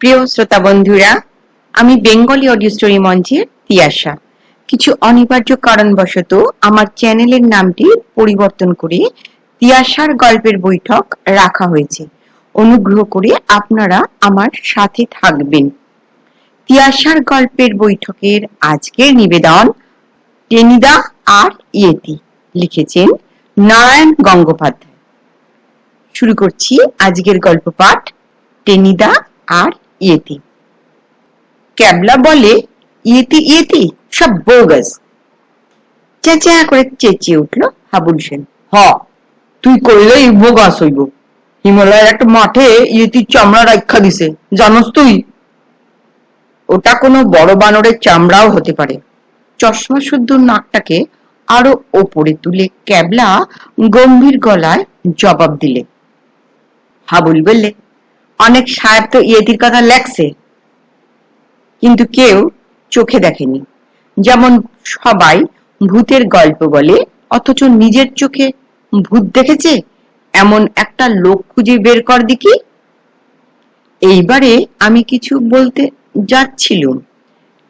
প্রিয় শ্রোতা বন্ধুরা, আমি বেঙ্গলি অডিও স্টোরি মঞ্চের তিয়াশা। কিছু অনিবার্য কারণবশত আমার চ্যানেলের নামটি পরিবর্তন করে তিয়াশার গল্পের বৈঠক রাখা হয়েছে। অনুগ্রহ করে আপনারা আমার সাথে থাকবেন। তিয়াশার গল্পের বৈঠকের আজকের নিবেদন টেনিদা আর ইয়েতি লিখেছেন নারায়ণ গঙ্গোপাধ্যায়। শুরু করছি আজকের গল্প পাঠ টেনিদা আর ইয়েতি। ক্যাবলা বলে ইয়েতি ইয়েতি, সব বোগাস। চেঁচা করে চেঁচিয়ে উঠল হাবুল সেন। হ, তুই কইলেই বোগাস হইব হিমালয়ের একটা মাঠে ইয়েতির চামড়া রাখা দিছে। জানোস তুই? ওটা কোনো বড় বানরের চামড়াও হতে পারে। চশমা শুদ্ধ নাকটাকে আরও ওপরে তুলে ক্যাবলা গম্ভীর গলায় জবাব দিলে। হাবুল বললে অনেক সাহেব তো ইয়েতির কথা লেখছে, কিন্তু কেউ চোখে দেখেনি। যেমন সবাই ভূতের গল্প বলে, অথচ নিজের চোখে ভূত দেখেছে? এমন একটা লোক খুঁজে বের কর দেখি। এইবারে আমি কিছু বলতে যাচ্ছিলুম।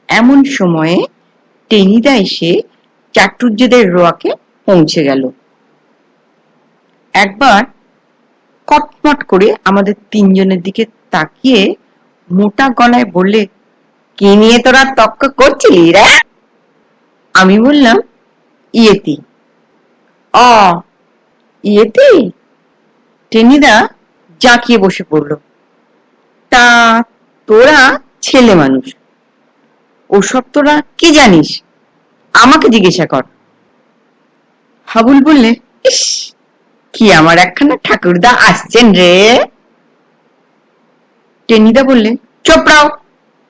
এমন সময়ে টেনিদা এসে চাটুর্যদের রোয়াকে পৌঁছে গেল। একবার কটমট করে আমাদের তিনজনের দিকে তাকিয়ে মোটা গলায় বললে, কি নিয়ে তোরা তক্ক করছিলি রে? আমি বললাম, ইয়েতি। অ, ইয়েতি? টেনিদা জাঁকিয়ে বসে পড়ল। তা তোরা ছেলে মানুষ, ওসব তোরা কি জানিস? আমাকে জিজ্ঞাসা কর। হাবুল বললে, ইস কি আমার একখানা ঠাকুরদা আসছেন রে? টেনিদা বললেন চোপড়াও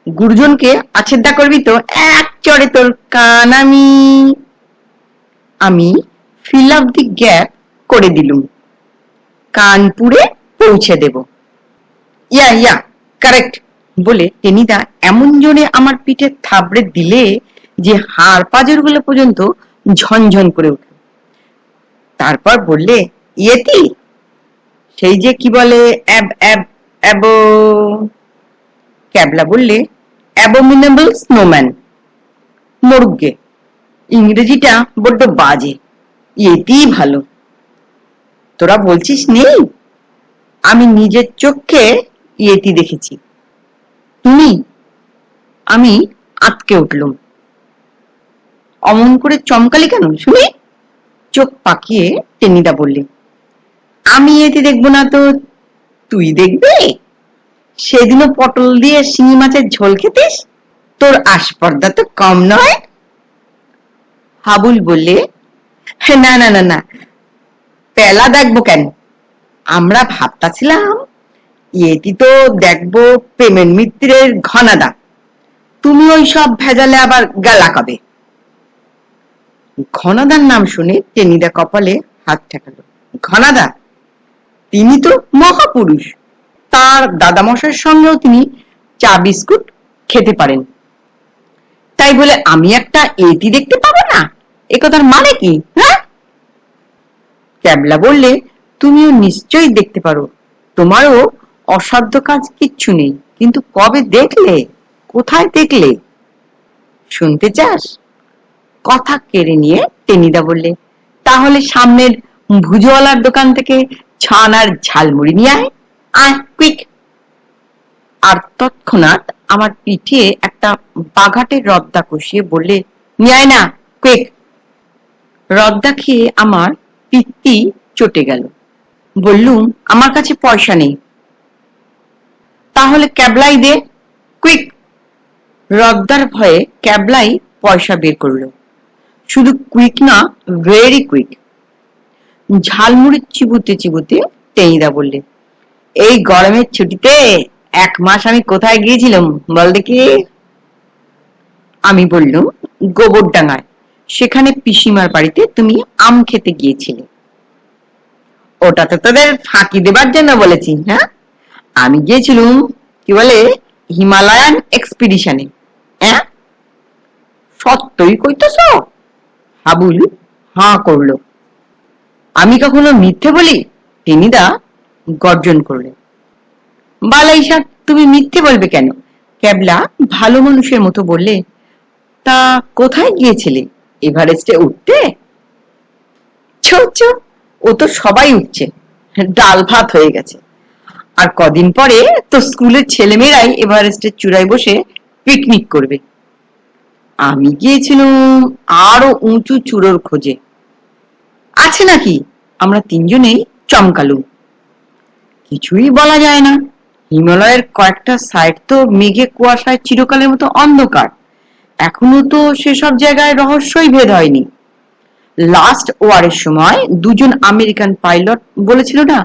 গুরুজনকে আছেদ্দা করবি তো, এক চড়ে তোর কান আমি। আমি ফিল আপ দি গ্যাপ করে দিলুম কানপুরে পৌঁছে দেব। ইয়া ইয়া কারেক্ট বলে টেনিদা এমন জোরে আমার পিঠে থাবড়ে দিলে যে হাড় পাজরগুলো পর্যন্ত ঝনঝন করে উঠল। তারপর বললে ইয়েতি সেই যে কি বলে, অ্যাব অ্যাব ক্যাবলা বললে, অ্যাবোমিনেবল স্নোম্যান, মরুগে। ইংরেজিটা বড্ড বাজে, ইয়েতেই ভালো। তোরা বলছিস নেই? আমি নিজের চোখে ইয়েতি দেখেছি। তুমি? আমি আটকে উঠলুম। অমন করে চমকালি কেন? শুনি? চোখ পাকিয়ে টেনিদা বললে আমি এটি দেখব না তো। তুই দেখবি? সেদিনও পটল দিয়ে শিঙি মাছের ঝোল খেতিস? তোর আস্পর্দা তো কম নয়। হাবুল বললে "হে, না না না না। পেলা দেখব কেন? আমরা ভাবতাছিলাম এটি তো দেখব পেমেন্ট মিত্রের ঘনাদা। তুমি ওই সব ভেজালে আবার গালা কবে? ঘনাদার নাম শুনে টেনিদা কপালে হাত ঠেকালো। ঘনাদা তিনি তো মহাপুরুষ। তার দাদামশাইয়ের সঙ্গেও তিনি চা বিস্কুট খেতে পারেন। তাই বলে আমি একটা এটি দেখতে পাবো না? এ কথার মানে কি হ্যাঁ? ক্যাবলা বললে, তুমিও নিশ্চয়ই দেখতে পারো। তোমারও অসাধ্য কাজ কিচ্ছু নেই। কিন্তু কবে দেখলে? কোথায় দেখলে? শুনতে চাস? কথা কেড়ে নিয়ে টেনিদা বললে, তাহলে সামনের ভুজওয়ালার দোকান থেকে ছান আর ঝালমুড়ি নিয়ে আয়। আয় কুইক আর তৎক্ষণাৎ আমার পিঠে একটা বাঘাটের রদ্দা কষিয়ে বললে, নিয়ে না কুইক রদ্দা খেয়ে আমার পিত্তি চটে গেল। বললুম, আমার কাছে পয়সা নেই। তাহলে ক্যাবলাই দে কুইক রদ্দার ভয়ে ক্যাবলাই পয়সা বের করল। শুধু কুইক না ভেরি কুইক ঝালমুড়ি চিবুতে চিবুতে টেনিদা বললে। এই গরমের ছুটিতে এক মাস আমি কোথায় গিয়েছিলাম বল দেখি। আমি বললুম, গোবরডাঙ্গায়। সেখানে পিসিমার বাড়িতে তুমি আম খেতে গিয়েছিলে। ওটা তো তোদের ফাঁকি দেবার জন্য বলেছি হ্যাঁ? আমি গিয়েছিলুম, কি বলে, হিমালয়ান এক্সপিডিশনে হ্যাঁ? সত্যই কইতেছ? হাবুল, হাঁ করল। আমি কখনো মিথ্যে বলি? টেনিদা গর্জন করলেন। বালাইসা তুমি মিথ্যে বলবে কেন? ক্যাবলা ভালো মানুষের মতো বললে, তা কোথায় গিয়েছিলে? এভারেস্টে উঠতে? ও তো সবাই উঠছে। ডাল ভাত হয়ে গেছে। আর কদিন পরে তো স্কুলের ছেলেমেয়েরাই এভারেস্টের চূড়ায় বসে পিকনিক করবে। আমি গিয়েছিলাম আরও উঁচু চূড়োর খোঁজে। আছে নাকি? আমরা তিনজনেই চমকালু। কিছুই বলা যায় না। হিমালয়ের কয়েকটা সাইড তো মেঘে কুয়াশায় চিরকালের মতো অন্ধকার। এখনও তো সেসব জায়গায় রহস্যই ভেদ হয়নি। লাস্ট ওয়ারের সময় দুজন আমেরিকান পাইলট বলেছিল না,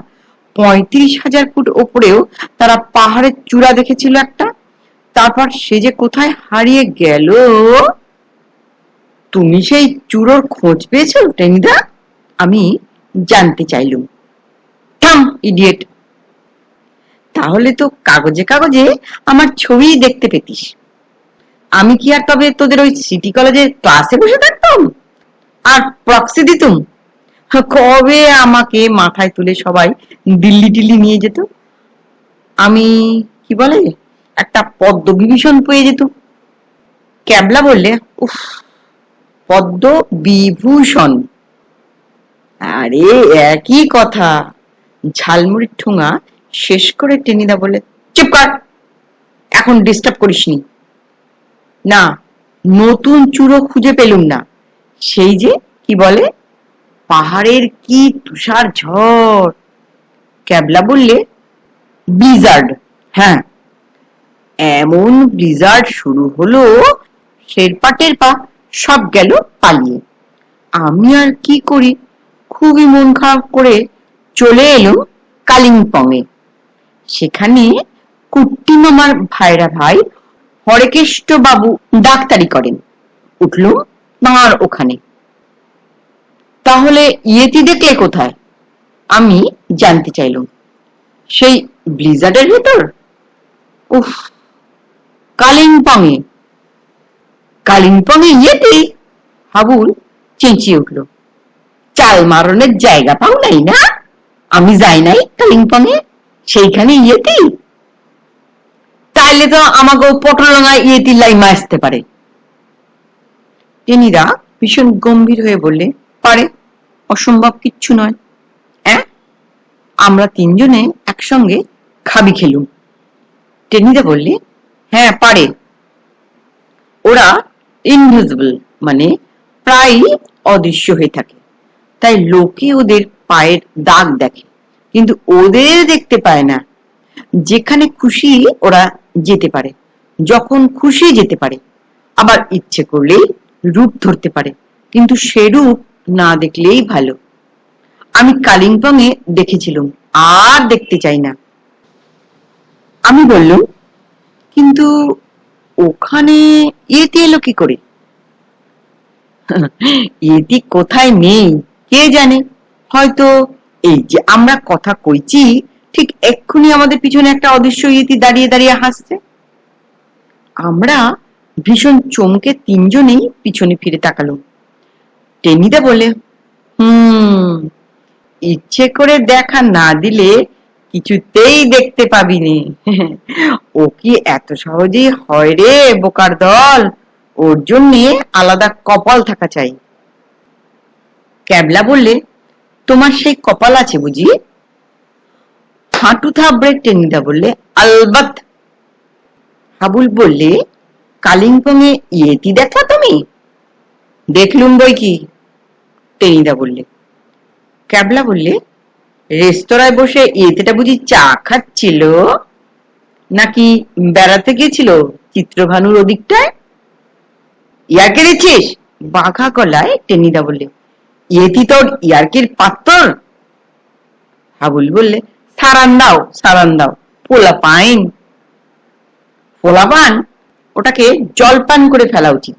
পঁয়ত্রিশ হাজার ফুট ওপরেও তারা পাহাড়ের চূড়া দেখেছিল একটা? তারপর সে যে কোথায় হারিয়ে গেল? তুমি সেই চূড়োর খোঁজ পেয়েছ টেনিদা আমি জানতে চাইলুম। ইডিয়েট তাহলে তো কাগজে কাগজে আমার ছবি দেখতে পেতিস। আমি কি আর তবে তোদের ওই সিটি কলেজে ক্লাসে বসে থাকতাম? আর প্রক্সি দিতুম? কবে আমাকে মাথায় তুলে সবাই দিল্লি টিল্লি নিয়ে যেত? আমি, কি বলে, একটা পদ্ম বিভীষণ পেয়ে যেত। ক্যাবলা বললে, উফ, পদ্ম বিভূষণ। আরে, একই কথা। ঝালমুড়ির ঠোঙা শেষ করে টেনিদা বলে, চুপ কর, এখন ডিস্টার্ব করিসনি। না, নতুন চূড়ো খুঁজে পেলুম না। সেই যে, কি বলে? পাহাড়ের কি তুষার ঝড়? ক্যাবলা বললে ব্লিজার্ড হ্যাঁ। এমন ব্লিজার্ড শুরু হলো শেরপা টেরপা সব গেল পালিয়ে। আমি আর কি করি? খুবই মন খারাপ করে চলে এলো কালিম্পংয়ে। সেখানে কুট্টি মামার ভাইরা ভাই হরেকেষ্ট বাবু ডাক্তারি করেন। উঠল তাঁর ওখানে। তাহলে ইয়েতি দেখলে কোথায়? আমি জানতে চাইলাম। সেই ব্লিজার্ডের ভেতর? উফ, কালিম্পংয়ে। কালিম্পংয়ে ইয়েতি? হাবুল চেঁচিয়ে উঠল। চাল মারনের জায়গা পাও নাই না? আমি যাই নাই কালিম্পংয়ে, সেইখানে ইয়েতি। তাইলে তো আমাকে পটলঙা ইয়েতি লাইমা আসতে পারে। টেনিদা ভীষণ গম্ভীর হয়ে বললে, পারে, অসম্ভব কিচ্ছু নয়। হ্যাঁ আমরা তিনজনে একসঙ্গে খাবি খেলুম। টেনিদা বললে হ্যাঁ পারে। ওরা ইনভিজিবল মানে প্রায় অদৃশ্য হয়ে থাকে। তাই লোকে ওদের পায়ের দাগ দেখে, কিন্তু ওদের দেখতে পায় না। যেখানে খুশি ওরা যেতে পারে, যখন খুশি যেতে পারে। আবার ইচ্ছে করলেই রূপ ধরতে পারে, কিন্তু সে রূপ না দেখলেই ভালো। আমি কালিম্পং এ দেখেছিলাম, আর দেখতে চাই না। আমি বললাম, কিন্তু ওখানে ইয়েতি এলো কি করে? ইয়েতি কোথায় নেই? কে জানে? হয়তো এই যে আমরা কথা কইছি, ঠিক এক্ষুনি আমাদের পিছনে একটা অদৃশ্য ইতি দাঁড়িয়ে দাঁড়িয়ে হাসছে। আমরা ভীষণ চমকে তিনজনেই পিছনে ফিরে তাকালাম টেনিদা বলে হুম, ইচ্ছে করে দেখা না দিলে কিছুতেই দেখতে পাবি নে। ও কি এত সহজেই হয় রে বোকার দল? ওর জন্যে আলাদা কপাল থাকা চাই। ক্যাবলা বললে তোমার সেই কপাল আছে বুঝি? হাঁটু থাবড়ে টেনিদা বললে, আলবাত। হাবুল বললে কালিম্পং এ ইয়েতি দেখলা তুমি? দেখলুম বই কি? টেনিদা বললে। ক্যাবলা বললে, রেস্তোরাঁয় বসে ইয়েতেটা বুঝি চা খাচ্ছিল? নাকি বেড়াতে গিয়েছিল চিত্রভানুর ওদিকটায়? ইয়ার্কে দিচ্ছিস বাঘা গলায়, টেনিদা বললে ইয়েতি তোর ইয়ার্কির পাত্তর? হাবুল বললে, সারান দাও সারান দাও, পোলা পাইন। পোলা পান, ওটাকে জলপান করে ফেলা উচিত।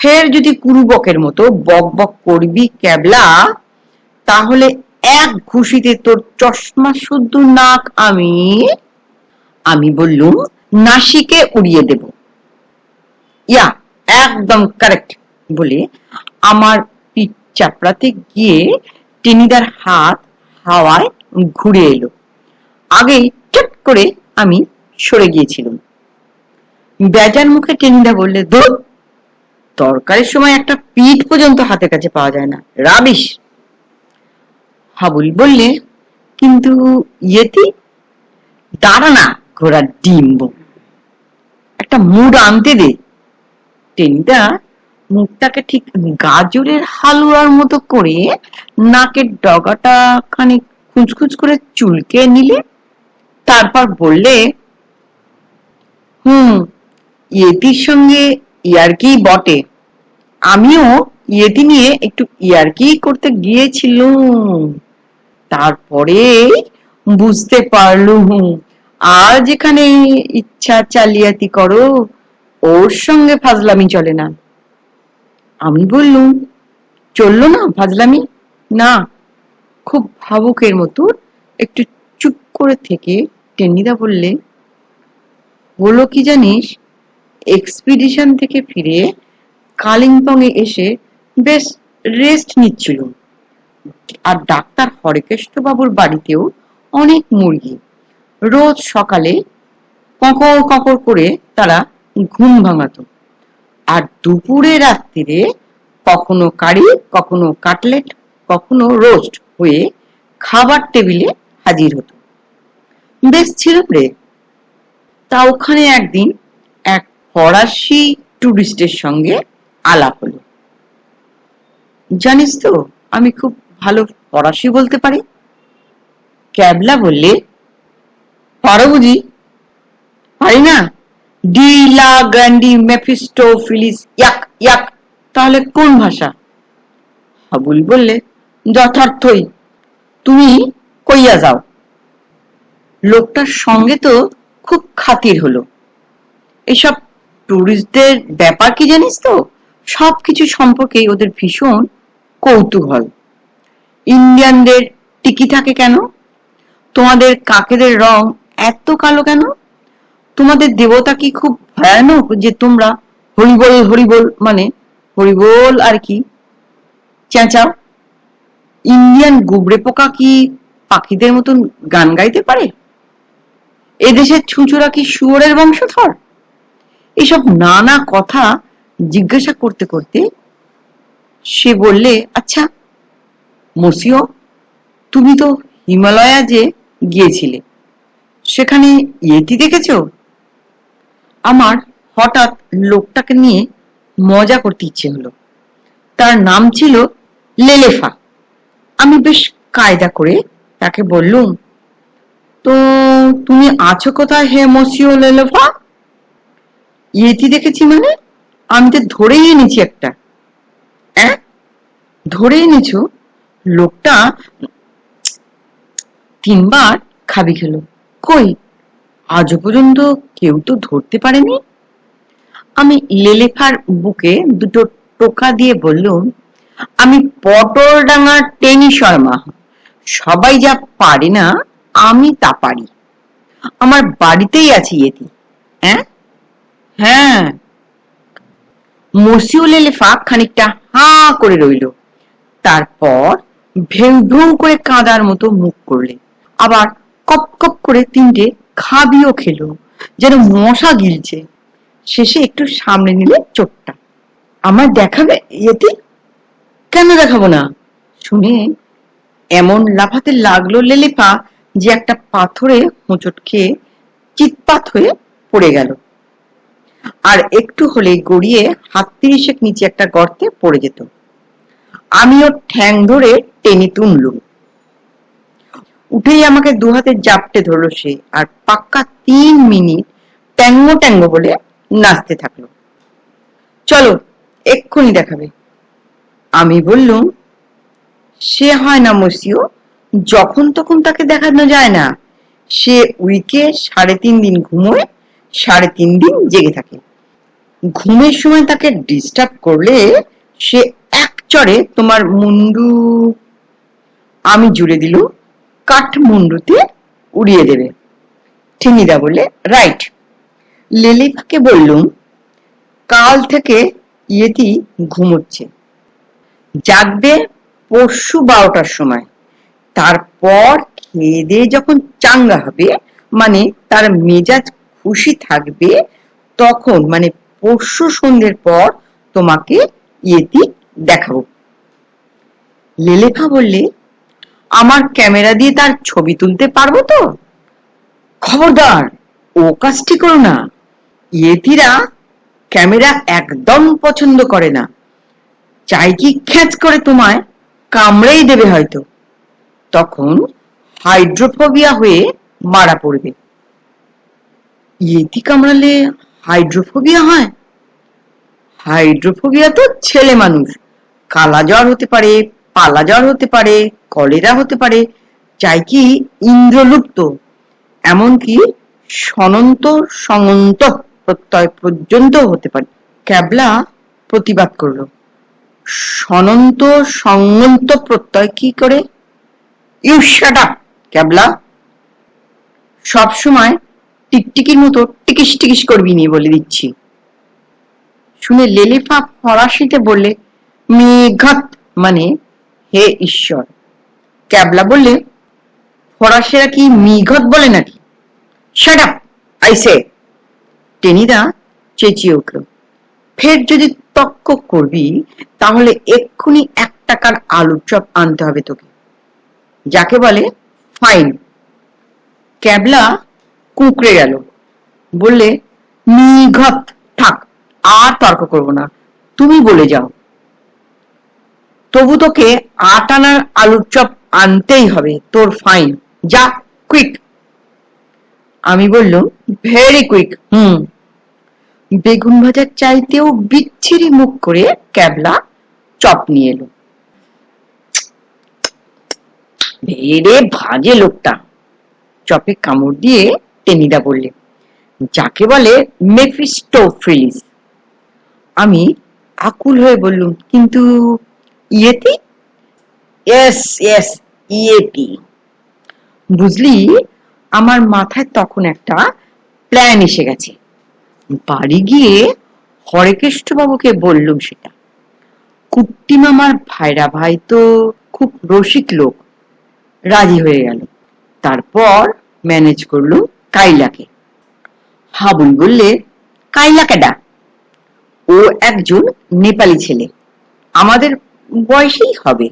ফের যদি কুরুবকের মতো বক বক করবি ক্যাবলা, তাহলে এক ঘুষিতে তোর চশমা শুদ্ধ নাক আমি আমি বললুম, নাসিকে উড়িয়ে দেব। ইয়া, একদম কারেক্ট বলে, আমার চাপড়াতে গিয়ে টেনিদার হাত হাওয়ায় ঘুরে এলো। আগেই চট করে আমি সরে গিয়েছিলাম। বেজার মুখে টেনিদা বললে, ধর, তরকারির সময় একটা পিঠ পর্যন্ত হাতের কাছে পাওয়া যায় না, রাবিশ। হাবুল বললে, কিন্তু ইয়েতি, দাঁড়া না, ঘোড়ার ডিম্ব। একটা মুড আনতে দে। টেনিদা মুখটাকে ঠিক গাজরের হালুয়ার মতো করে নাকের ডগাটা খানিক খুঁজখুঁজ করে চুলকে নিলে, তারপর বললে, হুম, ইয়েতির সঙ্গে ইয়ার্কি বটে। আমিও ইয়েতি নিয়ে একটু ইয়ার্কি করতে গিয়েছিলুম। তারপরে বুঝতে পারলুম আর যেখানে ইচ্ছা চালিয়াতি করো, ওর সঙ্গে ফাজলামি চলে না। আমি বললুম, চলল না ফাজলামি? না। খুব ভাবুকের মতো একটু চুপ করে থেকে টেনিদা বললে, হলো কি জানিস? এক্সপিডিশন থেকে ফিরে কালিম্পং এ এসে বেশ রেস্ট নিচ্ছিল। আর ডাক্তার হরেকেষ্ট বাবুর বাড়িতেও অনেক মুরগি। রোজ সকালে ককর ককর করে তারা ঘুম ভাঙাতো। আর দুপুরে রাত্রিরে কখনো কারি, কখনো কাটলেট, কখনো রোস্ট হয়ে খাবার টেবিলে হাজির হতো। বেশ ছিল রে তা ওখানে একদিন এক ফরাসি টুরিস্টের সঙ্গে আলাপ হলো। জানিস তো, আমি খুব ভালো ফরাসি বলতে পারি? ক্যাবলা বললে, পারো বুঝি? পারি না? De la Grande, Mephisto, fleece, ইয়াক ইয়াক। তাহলে কোন ভাষা? হাবুল বললে, যথার্থই। তুমি কইয়া যাও। লোকটার সঙ্গে তো খুব খাতির হলো। এসব টুরিস্টদের ব্যাপার কি জানিস তো? সবকিছু সম্পর্কে ওদের ভীষণ কৌতূহল। ইন্ডিয়ানদের টিকি থাকে কেন? তোমাদের কাকেদের রং এত কালো কেন? তোমাদের দেবতা কি খুব ভয়ানক যে তোমরা হরিবল হরিবল মানে হরিবল আর কি? চেঁচাও। ইন্ডিয়ান গুবড়ে পোকা কি পাখিদের মতন গান গাইতে পারে? এদেশের ছুঁচোরা কি শুয়োরের বংশধর? এসব নানা কথা জিজ্ঞাসা করতে করতে সে বললে আচ্ছা মসিও, তুমি তো হিমালয়া যে গিয়েছিলে, সেখানে ইয়েতি দেখেছ? আমার হঠাৎ লোকটাকে নিয়ে মজা করতে ইচ্ছে হলো। তার নাম ছিল লেলেফা। আমি বেশ কায়দা করে তাকে বললুম, তো তুমি আছো কোথায় হে মসিও লেলেফা? ইয়েতি দেখেছি মানে? আমি তো ধরেই এনেছি একটা। ধরে এনেছো? লোকটা তিনবার খাবি খেলো। কই? আজও পর্যন্ত কেউ তো ধরতে পারেনি। আমি লেলেফার বুকে দুটো টোকা দিয়ে বললুম, আমি পটল ডাঙার টেনি শর্মা। সবাই যা পারে না, আমি তা পারি। আমার বাড়িতেই আছে ইয়েতি হ্যাঁ হ্যাঁ। মসিউল এলেফা খানিকটা হাঁ করে রইল। তারপর ভেউ ভেউ করে কাঁদার মতো মুখ করলে আবার কপ কপ করে তিনটে খাবিও খেলো, যেন মশা গিলছে। শেষে একটু সামনে নিলে চোটটা। আমার দেখাবে ইয়েতে? কেন দেখাবো না? শুনে এমন লাফাতে লাগল লেলেপা যে একটা পাথরে হোঁচট খেয়ে চিৎপাত হয়ে পড়ে গেল। আর একটু হলে গড়িয়ে হাত তিরিশেক নিচে একটা গর্তে পড়ে যেত। আমিও ঠ্যাং ধরে টেনে তুললুম। উঠেই আমাকে দু হাতে জাপটে ধরলো সে আর পাক্কা তিন মিনিট ট্যাঙ্গো ট্যাঙ্গো বলে নাচতে থাকল। চলো, এক্ষুনি দেখাবে। আমি বললুম, সে হয় না মসিও, যখন তখন তাকে দেখানো যায় না। সে উইকে সাড়ে তিন দিন ঘুমোয়, সাড়ে তিন দিন জেগে থাকে। ঘুমের সময় তাকে ডিস্টার্ব করলে সে এক চড়ে তোমার মুন্ডু আমি জুড়ে দিল কাঠমুন্ডুতে উড়িয়ে দেবে। ঠিনিদা বললে, রাইট। লেলিফাকে বললুম, কাল থেকে ইয়েতি ঘুমোচ্ছে। জাগবে পরশু বারোটার সময়। তারপর খেয়ে যখন চাঙ্গা হবে মানে তার মেজাজ খুশি থাকবে, তখন মানে পরশু সন্ধ্যের পর তোমাকে ইয়েতি দেখাবো। লেলেফা বললে আমার ক্যামেরা দিয়ে তার ছবি তুলতে পারব তো? খবরদার, ও কাজটি করো না। ইয়েতিরা ক্যামেরা একদম পছন্দ করে না। চাই কি খ্যাচ করে তোমায় কামড়েই দেবে হয়তো। তখন হাইড্রোফোবিয়া হয়ে মারা পড়বে। ইয়েতি কামড়ালে হাইড্রোফোবিয়া হয়? হাইড্রোফোবিয়া তো ছেলে মানুষ। কালা জ্বর হতে পারে পালা জ্বর হতে পারে কলেরা হতে পারে, চাই কি ইন্দ্রলুপ্ত, এমনকি সনন্ত সঙ্গন্ত প্রত্যয় পর্যন্ত হতে পারে। ক্যাবলা প্রতিবাদ করল। সনন্ত সঙ্গন্ত প্রত্যয় কি করে? You shut up, Kyabla. সবসময় টিকটিকির মতো টিকিস টিকিস করবি নি বলে দিচ্ছি। শুনে লেলিফা ফরাসিতে বললে, মেঘাত মানে হে ঈশ্বর। ক্যাবলা বললে, ফরাসিরা কি মিঘত বলে নাকি? আপ আইসে টেনিদা চেঁচিয়ে উঠল, ফের যদি তক্ক করবি, তাহলে এক্ষুনি এক টাকার আলুর চপ আনতে হবে তোকে। যাকে বলে ফাইন ক্যাবলা কুকড়ে গেল, বললে নিঘত থাক, আর তর্ক করব না, তুমি বলে যাও। তবু তোকে আট আনার আলুর চপ আনতেই হবে, তোর ফাইন যা কুইক আমি বললাম ভেরি কুইক হুম। বেগুন ভাজার চাইতেও বিচ্ছিরি মুখ করে ক্যাবলা চপ নিয়ে এলো ভেড়ে ভাজে লোকটা। চপে কামড় দিয়ে টেনিদা বললে, যাকে বলে মেফিস্টো মেফিস্টোফিলিস আমি আকুল হয়ে বললুম, কিন্তু ইয়েতি ইয়েস ইয়েস ইয়েতি বুঝলি, আমার মাথায় তখন একটা প্ল্যান এসে গেছে। বাড়ি গিয়ে হরেকেষ্ট বাবুকে বললুম সেটা। কুট্টি মামার ভাইরা ভাই তো খুব রসিক লোক, রাজি হয়ে গেল। তারপর ম্যানেজ করলুম কাইলাকে। হাবুল বললে, কাইলাকে ডাক। ও একজন নেপালি ছেলে, আমাদের বয়সেই হবে।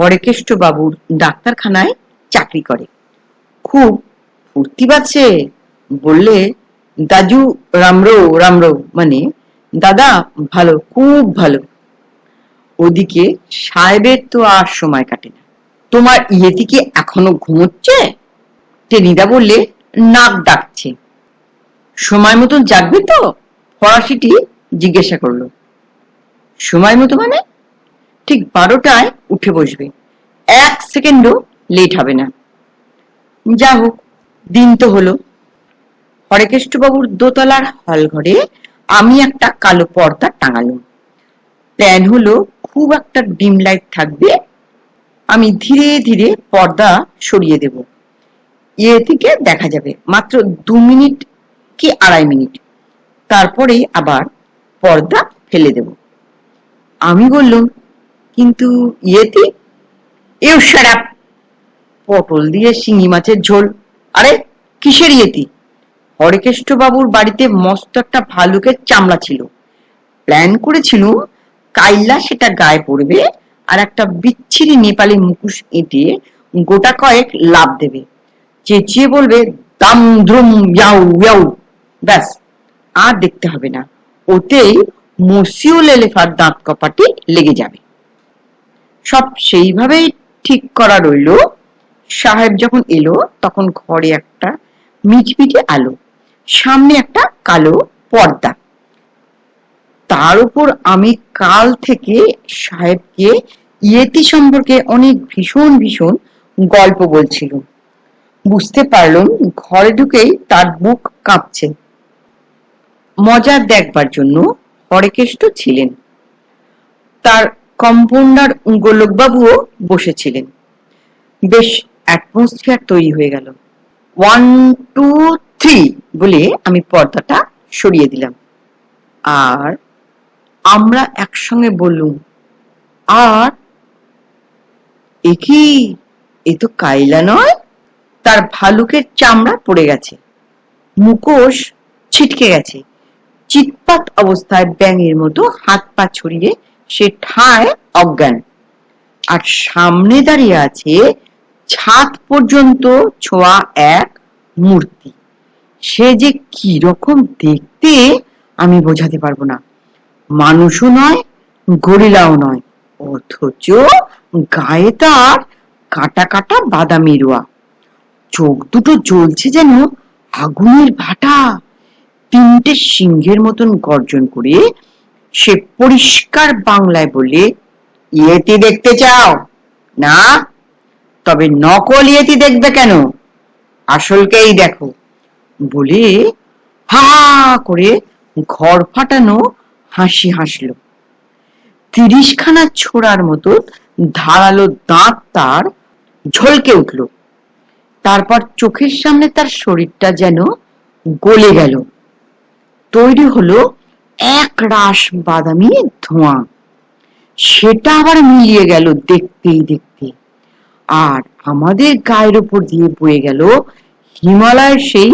হরেকেষ্ট বাবুর ডাক্তারখানায় চাকরি করে। খুব ফুর্তি পাচ্ছে। বললে দাজু রামরো রামরো মানে দাদা, ভালো, খুব ভালো। ওদিকে সাহেবের তো আর সময় কাটে না। তোমার ইয়েতি কি এখনও ঘুমোচ্ছে? টেনিদা বললে, নাক ডাকছে। সময় মতন জাগবে তো? ফরাসিটি জিজ্ঞাসা করল। সময় মতো মানে? ঠিক বারোটায় উঠে বসবে। এক সেকেন্ডও লেট হবে না। যা হোক, দিন তো হলো। হরেকেষ্টবাবুর দোতলার হল ঘরে আমি একটা কালো পর্দা টাঙালাম। প্ল্যান হলো খুব একটা ডিম লাইট থাকবে, আমি ধীরে ধীরে পর্দা সরিয়ে দেব। ইয়ে থেকে দেখা যাবে, মাত্র দু মিনিট কি আড়াই মিনিট। তারপরে আবার পর্দা ফেলে দেব। আমি বললুম কিন্তু ইয়েতে এও সারাপ পটল দিয়ে শিঙি মাছের ঝোল। আরে, কিসের ইয়েতি? বাবুর বাড়িতে মস্ত একটা ভালুকের চামড়া ছিল। প্ল্যান করেছিল, কাইলা সেটা গায়ে পড়বে আর একটা বিচ্ছিরি নেপালি মুখোশ এঁটে গোটা কয়েক লাভ দেবে। চেঁচিয়ে বলবে, দাম দ্রুম, ইয়াউ ইয়াউ। ব্যাস, আর দেখতে হবে না। ওতেই মসিউল এলেফার দাঁত কপাটি লেগে যাবে। সব সেইভাবেই ঠিক করা রইল। সাহেব যখন এলো, তখন ঘরে একটা মিটমিটে আলো, সামনে একটা কালো পর্দা। তার উপর আমি কাল থেকে সাহেবকে ইয়েতি সম্পর্কে অনেক ভীষণ ভীষণ গল্প বলছিল বুঝতে পারলাম ঘরে ঢুকেই তার বুক কাঁপছে। মজা দেখবার জন্য হরেকেষ্ট ছিলেন। তার কম্পাউন্ডার গোলকবাবুও বসেছিলেন। বেশ অ্যাটমসফিয়ার তৈরি হয়ে গেল। ওয়ান, টু, থ্রি বলে আমি পর্দাটা সরিয়ে দিলাম। আর আমরা একসঙ্গে বললুম, আর, এ কি? এ তো কাইলা নয়? তার ভালুকের চামড়া পড়ে গেছে। মুখোশ ছিটকে গেছে। চিৎপাত অবস্থায় ব্যাঙের মতো হাত পা ছড়িয়ে সে ঠায় অজ্ঞান। আর সামনে দাঁড়িয়ে আছে ছাদ পর্যন্ত ছোঁয়া এক মূর্তি। সে যে কি রকম দেখতে আমি বোঝাতে পারব না। মানুষও নয়, গরিলাও নয়, অথচ গায়ে তার কাটা কাটা বাদামি রোয়া। চোখ দুটো জ্বলছে যেন আগুনের ভাটা। তিনটে সিংহের মতন গর্জন করে সে পরিষ্কার বাংলায় বলে, ইয়েতি দেখতে চাও? না। তবে নকল ইয়েতি দেখবে কেন? আসলকেই দেখো। বলে হা করে ঘর ফাটানো হাসি হাসলো। তিরিশখানা ছোড়ার মতো ধারালো দাঁত তার ঝলকে উঠল। তারপর চোখের সামনে তার শরীরটা যেন গলে গেল। তৈরি হলো এক রাস বাদামি ধোঁয়া। সেটা আবার মিলিয়ে গেল দেখতেই দেখতে আর আমাদের গায়ের উপর দিয়ে বয়ে গেল হিমালয়ের সেই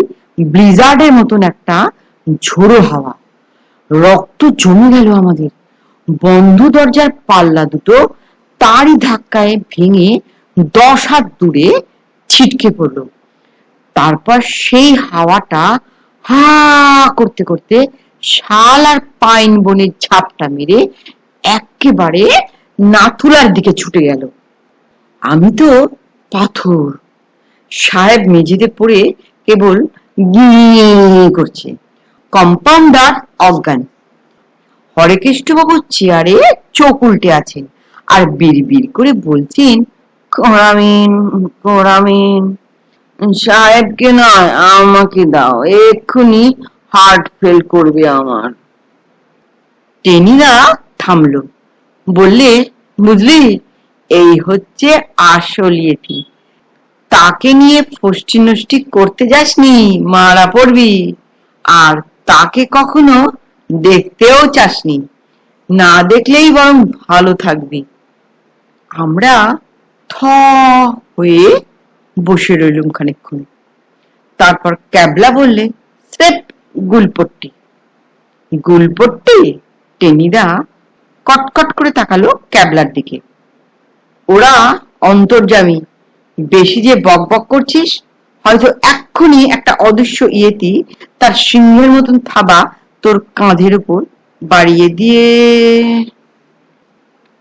ব্লিজার্ডের মতন একটা ঝোড়ো হাওয়া। রক্ত জমে গেল আমাদের। বন্ধ দরজার পাল্লা দুটো তারই ধাক্কায় ভেঙে দশ হাত দূরে ছিটকে পড়ল। তারপর সেই হাওয়াটা হা করতে করতে শাল আর পাইন বনের ছাপটা মেরে একেবারে নাথুলার দিকে ছুটে গেল। আমি তো পাথর, সাহেব মেঝেতে পড়ে কেবল করছে। কম্পাউন্ডার অজ্ঞান। হরেকৃষ্ণবাবু চেয়ারে চোখ উল্টে আছেন আর বিড়বিড় করে বলছেন করামিন করামিন সাহেবকে নয়, আমাকে দাও, এক্ষুনি হার্ট ফেল করবে আমার। টেনিরা থামলো। বললে, বুঝলি, এই হচ্ছে আসল ইয়েতি তাকে নিয়ে ফষ্টি নষ্টি করতে যাসনি, মারা পড়বি। আর তাকে কখনো দেখতেও চাসনি। না দেখলেই বরং ভালো থাকবি। আমরা থ হয়ে বসে রইলুম খানিক্ষণ তারপর ক্যাবলা বললে, সেট গুলপট্টি। গুলপট্টি টেনিদা কটকট করে তাকালো ক্যাবলার দিকে। ওরা অন্তর্জামী বেশি যে বক বক করছিস, হয়তো এক্ষুনি একটা অদৃশ্য ইয়েতি তার সিংহের মতন থাবা তোর কাঁধের উপর বাড়িয়ে দিয়ে।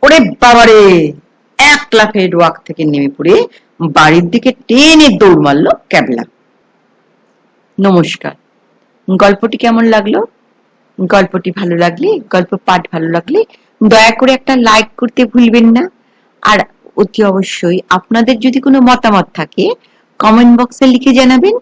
ওরে বাবারে! এক লাফে রোয়াক থেকে নেমে পড়ে বাড়ির দিকে টেনে দৌড় মারলো ক্যাবলা। নমস্কার। গল্পটি কেমন লাগল? গল্পটি ভালো লাগলে, গল্প পাঠ ভালো লাগলে, দয়া করে একটা লাইক করতে ভুলবেন না। আর অতি অবশ্যই আপনাদের যদি কোনো মতামত থাকে কমেন্ট বক্সে লিখে জানাবেন।